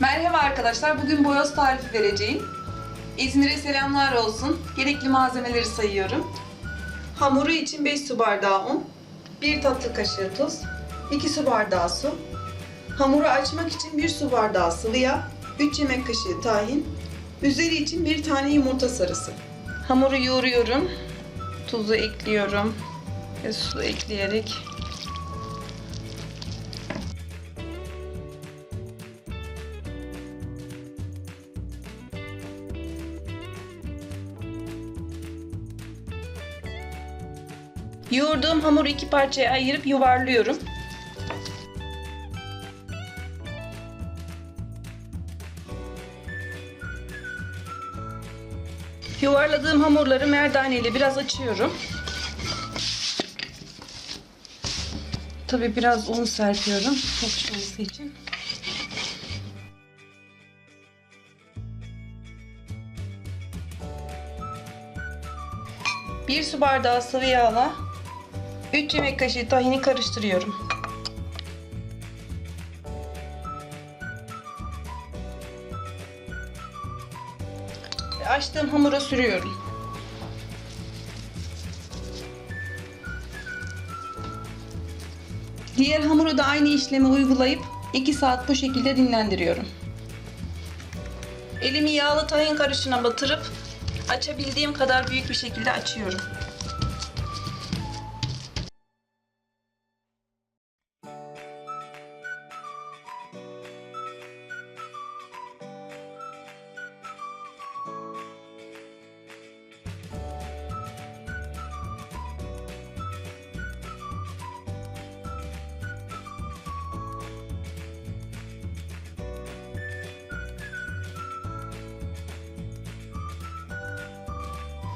Merhaba arkadaşlar, bugün boyoz tarifi vereceğim. İzmir'e selamlar olsun. Gerekli malzemeleri sayıyorum. Hamuru için 5 su bardağı un, 1 tatlı kaşığı tuz, 2 su bardağı su, hamuru açmak için 1 su bardağı sıvı yağ, 3 yemek kaşığı tahin, üzeri için 1 tane yumurta sarısı. Hamuru yoğuruyorum. Tuzu ekliyorum ve su ekleyerek Yoğurduğum hamuru iki parçaya ayırıp yuvarlıyorum. Yuvarladığım hamurları merdane ile biraz açıyorum. Tabii biraz un serpiyorum yapışması için. Bir su bardağı sıvı yağla 3 yemek kaşığı tahini karıştırıyorum. Ve açtığım hamura sürüyorum. Diğer hamuru da aynı işlemi uygulayıp 2 saat bu şekilde dinlendiriyorum. Elimi yağlı tahin karışına batırıp açabildiğim kadar büyük bir şekilde açıyorum.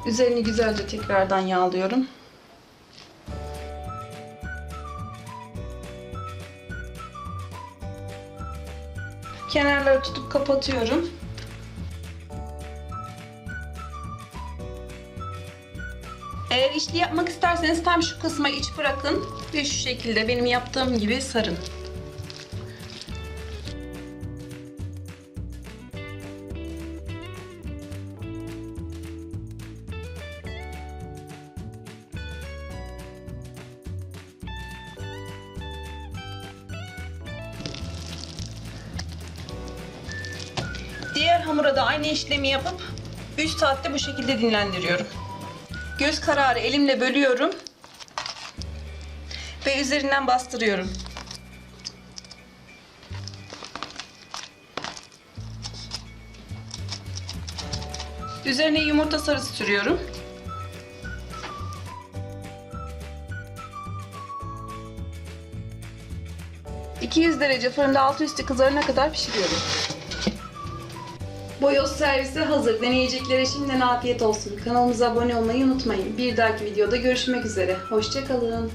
Üzerini güzelce tekrardan yağlıyorum. Kenarları tutup kapatıyorum. Eğer içli yapmak isterseniz tam şu kısma iç bırakın ve şu şekilde benim yaptığım gibi sarın. Diğer hamura da aynı işlemi yapıp 3 saatte bu şekilde dinlendiriyorum. Göz kararı elimle bölüyorum ve üzerinden bastırıyorum. Üzerine yumurta sarısı sürüyorum. ...200 derece fırında altı üstü kızarana kadar pişiriyorum. Boyoz servisi hazır. Deneyeceklere şimdiden afiyet olsun. Kanalımıza abone olmayı unutmayın. Bir dahaki videoda görüşmek üzere. Hoşçakalın.